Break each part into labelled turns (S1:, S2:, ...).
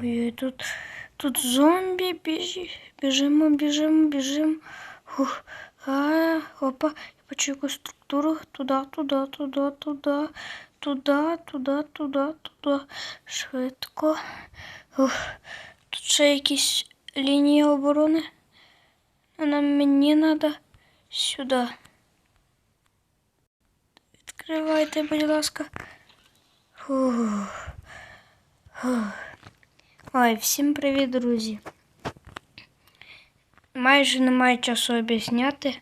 S1: Ой, тут, тут зомбі біжі, біжимо, біжимо, біжимо. Ух, а, опа, я бачу якусь структуру. Туди, туди, туди, туди, туди, туди, туди, туди. Швидко. Ух, тут ще якісь лінії оборони. А Нам мені треба сюди. Відкривайте, будь ласка. Фух. Фух. Ой, всім привіт, друзі. Майже немає часу об'ясняти.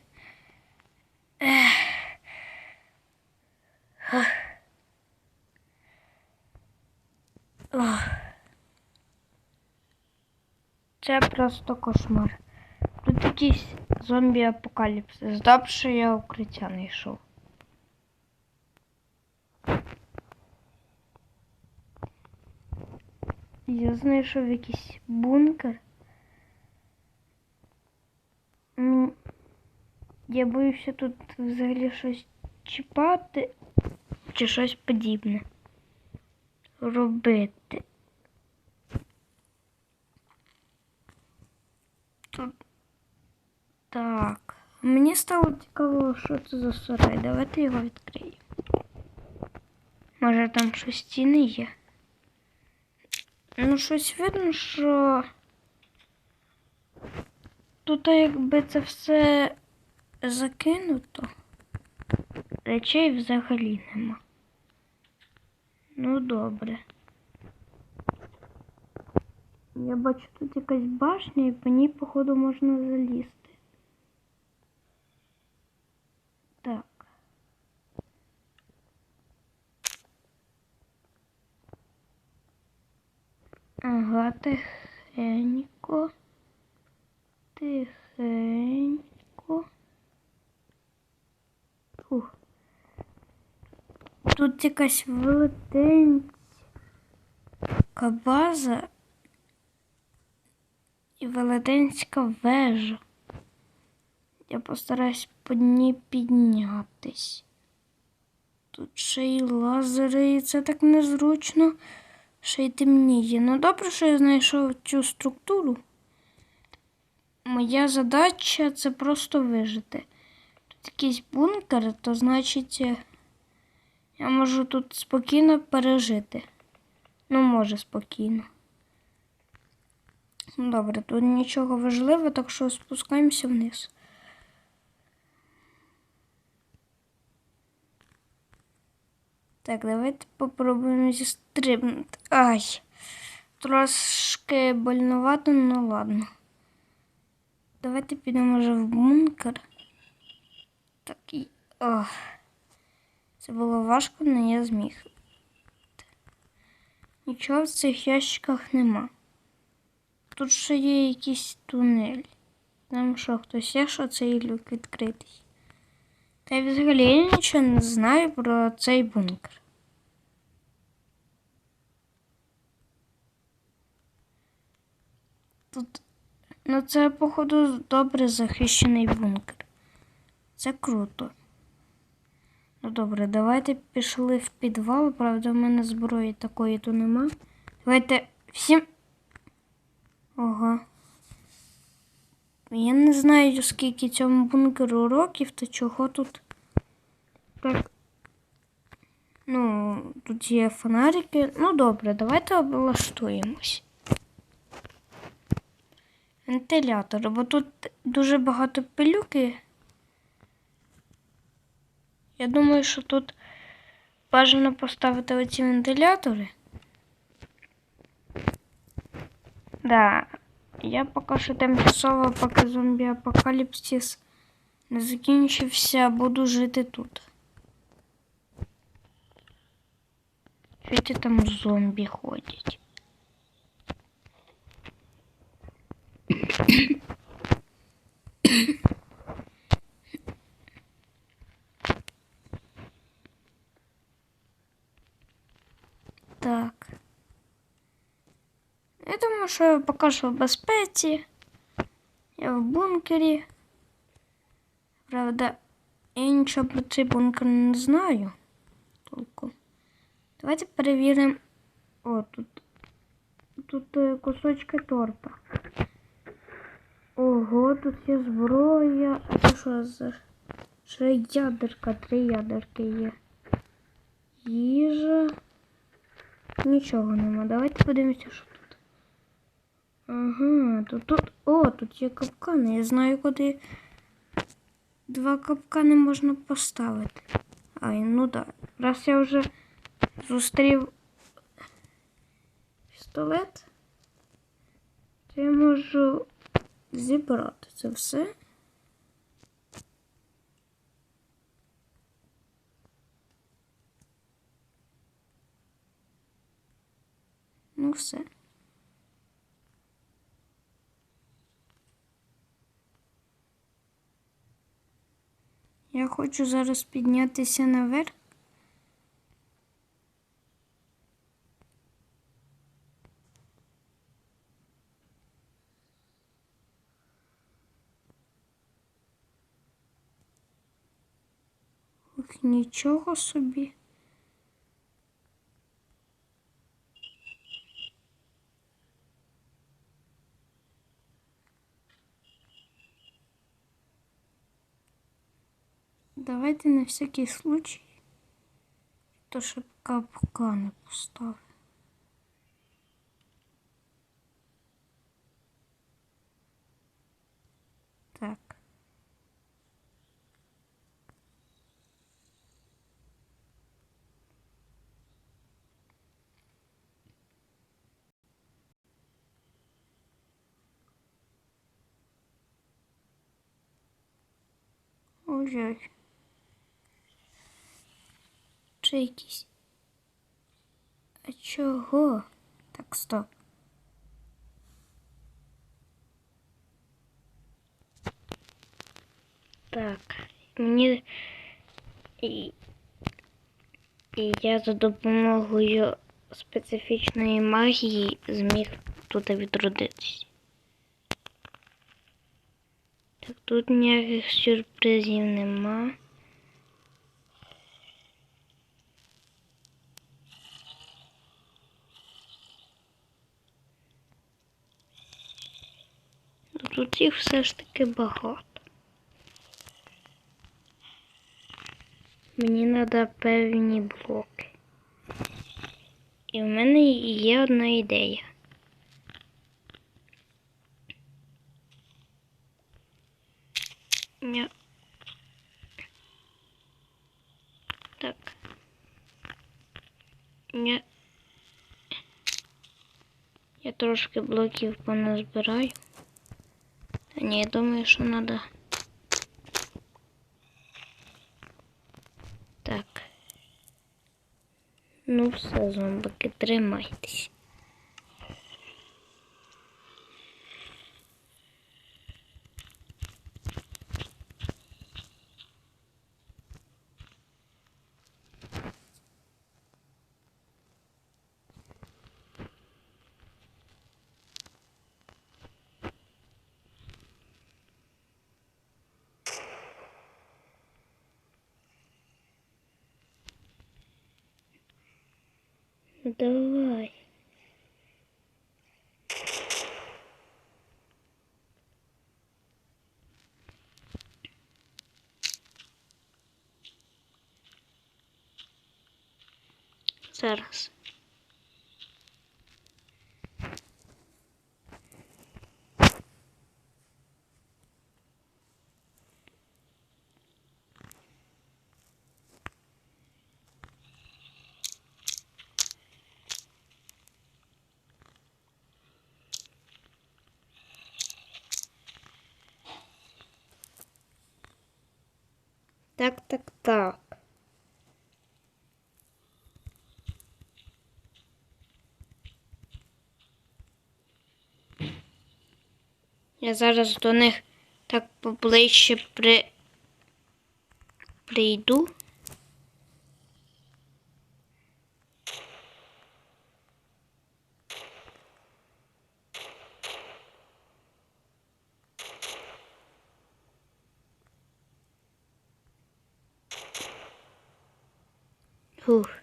S1: Це просто кошмар. Тут якийсь зомбі-апокаліпсис. Добре, що я укриття не йшов. Я знайшов якийсь бункер. Я боюся тут взагалі щось чіпати чи щось подібне робити. Тут так. Мені стало цікаво, що це за сарай. Давайте його відкриємо. Може там щось стіни є? Ну, щось видно, що тут якби це все закинуто, речей взагалі нема. Ну, добре. Я бачу тут якась башня і по ній, походу, можна залізти. Так. Ага, тихенько. Тихенько. Фух. Тут якась велетенська база і велетенська вежа. Я постараюсь по ній піднятись. Тут ще й лазери, і це так незручно ще й темніє. Ну добре, що я знайшов цю структуру. Моя задача це просто вижити. Тут якийсь бункер, то значить е, я можу тут спокійно пережити. Ну, може, спокійно. Ну, Добре, тут нічого важливого, так що спускаємося вниз. Так, давайте попробуємо зістрибнути. Ай. Трошки больновато, ну ладно. Давайте підемо вже в бункер. Так і. Ох. Це було важко, але я зміг. Нічого в цих ящиках нема. Тут ще є якийсь тунель. Там що, хтось є, що цей люк відкритий. Та й взагалі нічого не знаю про цей бункер. Тут, ну це, походу, добре захищений бункер. Це круто. Ну добре, давайте пішли в підвал. Правда, в мене зброї такої то нема. Давайте всім. Ого. Я не знаю, скільки цьому бункеру років та чого тут. Так. Ну, тут є фонарики. Ну добре, давайте облаштуємось. Вентилятор, бо тут дуже багато пилюки. Я думаю, що тут бажано поставити оці вентилятори. Да, я поки що тимчасово, поки зомбі-апокаліпсис не закінчився, буду жити тут. Чуєте, там зомбі ходять. Так. Думаю, що я поки що в безпеці. Я в бункері. Правда, я нічого про цей бункер не знаю. Толку. Давайте перевіримо. О, тут. тут е, кусочки торта. Ого, тут є зброя. А це що за ще ядерка, три ядерки є. Їжа. Нічого нема. Давайте подивимося, що. Ага, тут тут. О, тут є капкани. Я знаю, куди два капкани можна поставити. Ай, ну да. Раз я вже зустрів пістолет, то я можу зібрати це все. Ну, все. Я хочу зараз піднятися наверх. Нічого собі. Давайте на всякий случай. То щоб капкани поставив. Так. Ой-ой. Чи якісь. А чого? Так, стоп. Так, мені і, я за допомогою специфічної магії зміг тут відродитись. Так, тут ніяких сюрпризів нема. Тут їх все ж таки багато. Мені треба певні блоки. І в мене є одна ідея. Ня. Так. Ня. Я трошки блоків поназбираю. Та ні, я думаю, що треба. Так. Ну все, зомбики, тримайтесь. Ну, Давай. Зараз. Так, так, так. Я зараз до них так поближче при... прийду. Фух.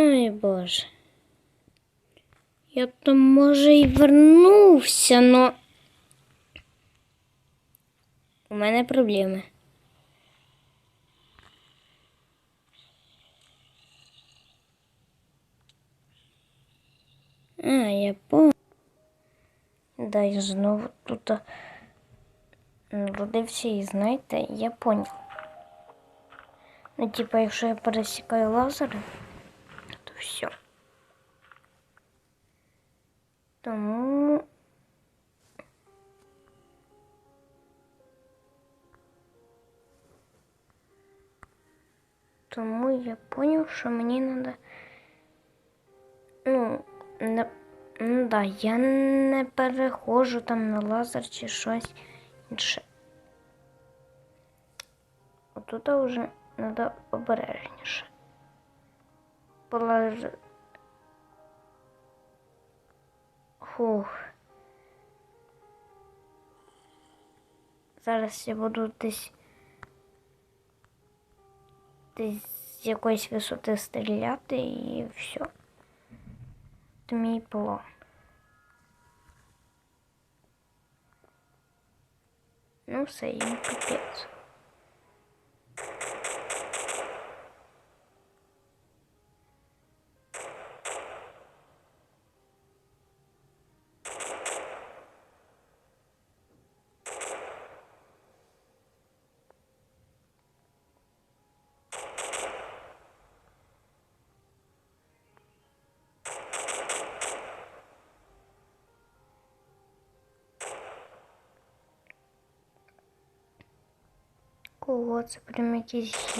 S1: Ой, Боже. Я то, може, і вернувся, но у мене проблеми. А, я помню. Да, я знову тут народився і знаєте, я поняв. Ну, типа, якщо я пересікаю лазери, все. Тому. Тому я поняв, що мені треба. Ну, не, ну да, я не переходжу там на лазер чи щось інше. Отут вже треба обережніше. Полаж... Фух. Зараз я буду десь десь з якоїсь висоти стріляти і все. Це мій план. Ну, все, їм капець. Ого, це прям якийсь.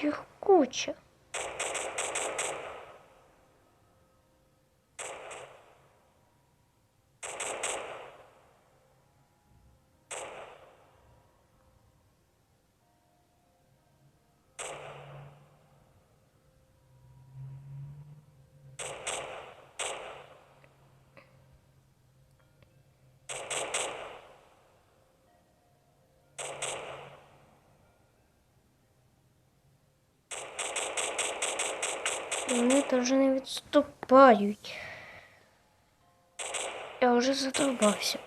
S1: Тут Вони теж не відступають. Я вже задовбався.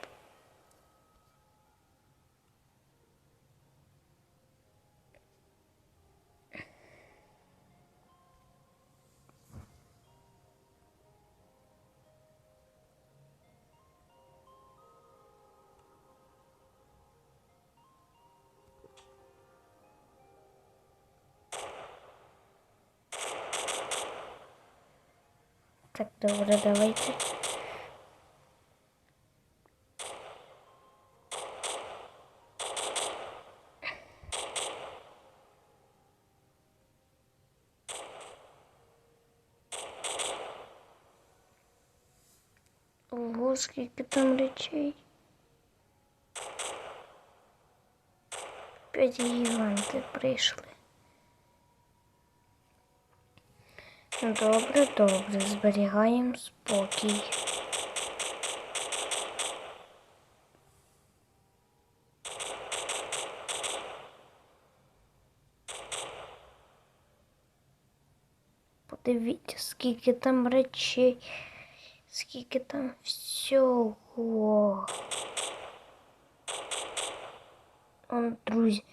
S1: Добре, давайте. Ого, скільки там речей. П'ять гіганти прийшли. Добре, добре, зберігаємо спокій. Подивіться, скільки там речей, скільки там всього. Он, друзі.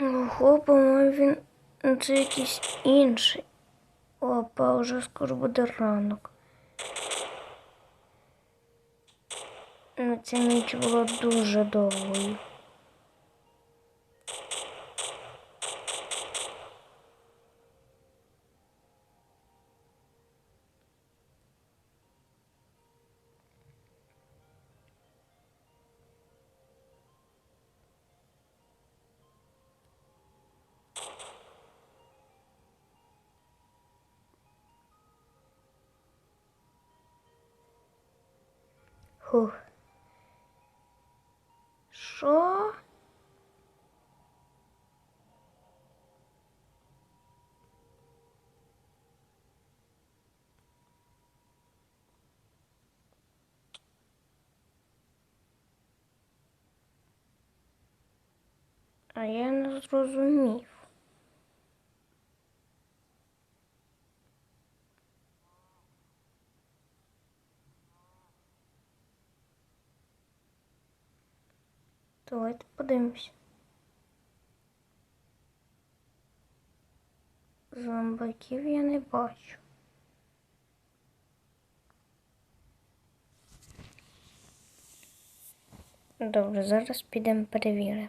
S1: Ого, по-моєму, він ну, це якийсь інший. Опа, вже скоро буде ранок. Ну, ця ніч була дуже довгою. Хух. Що? А я не зрозумів. Давайте подивимось. Зомбаків я не бачу. Добре, зараз підемо перевіримо.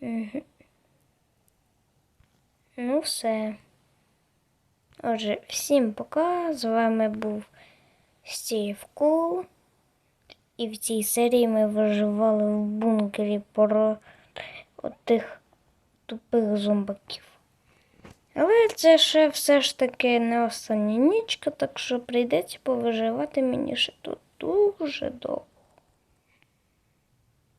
S1: Угу. Все. Отже, всім пока. З вами був Стів Кул. І в цій серії ми виживали в бункері про отих тупих зомбаків. Але це ще все ж таки не остання нічка, так що прийдеться повиживати мені ще тут дуже довго.